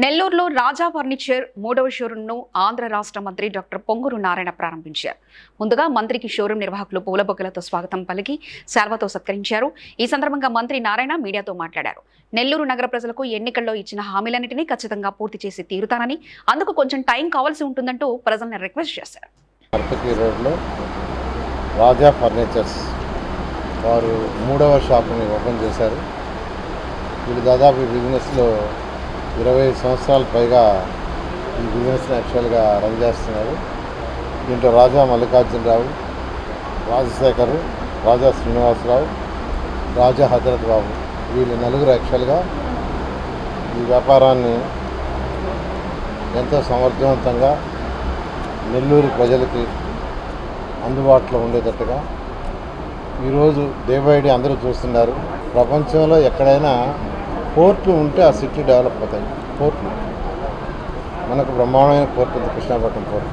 నెల్లూరులో రాజా ఫర్నిచర్ మూడవ షోరూంను ఆంధ్ర రాష్ట్ర మంత్రి డాక్టర్ పొంగూరు నారాయణ ప్రారంభించారు. ముందుగా మంత్రికి షోరూం నిర్వాహకులు పూలబొగ్గలతో స్వాగతం పలికి శాల్వతో సత్కరించారు. ఈ సందర్భంగా మంత్రి నారాయణ మీడియాతో మాట్లాడారు. నెల్లూరు నగర ప్రజలకు ఎన్నికల్లో ఇచ్చిన హామీలన్నింటినీ ఖచ్చితంగా పూర్తి చేసి తీరుతానని అందుకు కొంచెం టైం కావాల్సి ఉంటుందంటూ ప్రజల్ని రిక్వెస్ట్ చేశారు. రాజా ఫర్నిచర్స్ వారు మూడవ షాపుని ఓపెన్ చేశారు. వీళ్ళు దాదాపు బిజినెస్లో ఇరవై సంవత్సరాలు పైగా ఈ బిజినెస్ని యాక్చువల్గా రన్ చేస్తున్నారు. దీంట్లో రాజా మల్లికార్జునరావు రాజశేఖరు రాజా శ్రీనివాసరావు రాజా హజరత్ బాబు వీళ్ళు నలుగురు యాక్చువల్గా ఈ వ్యాపారాన్ని ఎంతో సమర్థవంతంగా నెల్లూరు ప్రజలకి అందుబాటులో ఉండేటట్టుగా ఈరోజు డే బై డే అందరూ చూస్తున్నారు. ప్రపంచంలో ఎక్కడైనా పోర్టు ఉంటే ఆ సిటీ డెవలప్ అవుతాయి. పోర్ట్లు మనకు బ్రహ్మాండమైన పోర్ట్ ఉంది కృష్ణాపట్నం పోర్ట్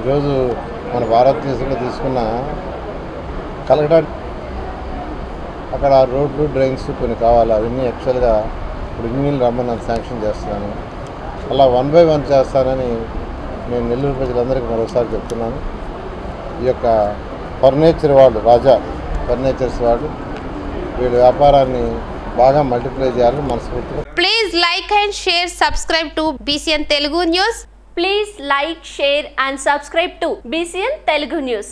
ఈరోజు మన భారతదేశంలో తీసుకున్న కలకటా అక్కడ రోడ్లు డ్రైన్స్ కొన్ని కావాలి. అవన్నీ యాక్చువల్గా ఇప్పుడు ఇంజనీర్లు రమ్మని నన్ను శాంక్షన్ చేస్తున్నాను. అలా వన్ బై వన్ చేస్తానని నేను నెల్లూరు ప్రజలందరికీ మరోసారి చెప్తున్నాను. ఈ యొక్క ఫర్నిచర్ వాళ్ళు రాజా ఫర్నిచర్స్ వాళ్ళు వీళ్ళ వ్యాపారాన్ని బాగా మల్టిప్లై చేయాలని మనస్ఫూర్తిగా Please like and share, subscribe to BCN Telugu News. Please like, share and subscribe to BCN Telugu News.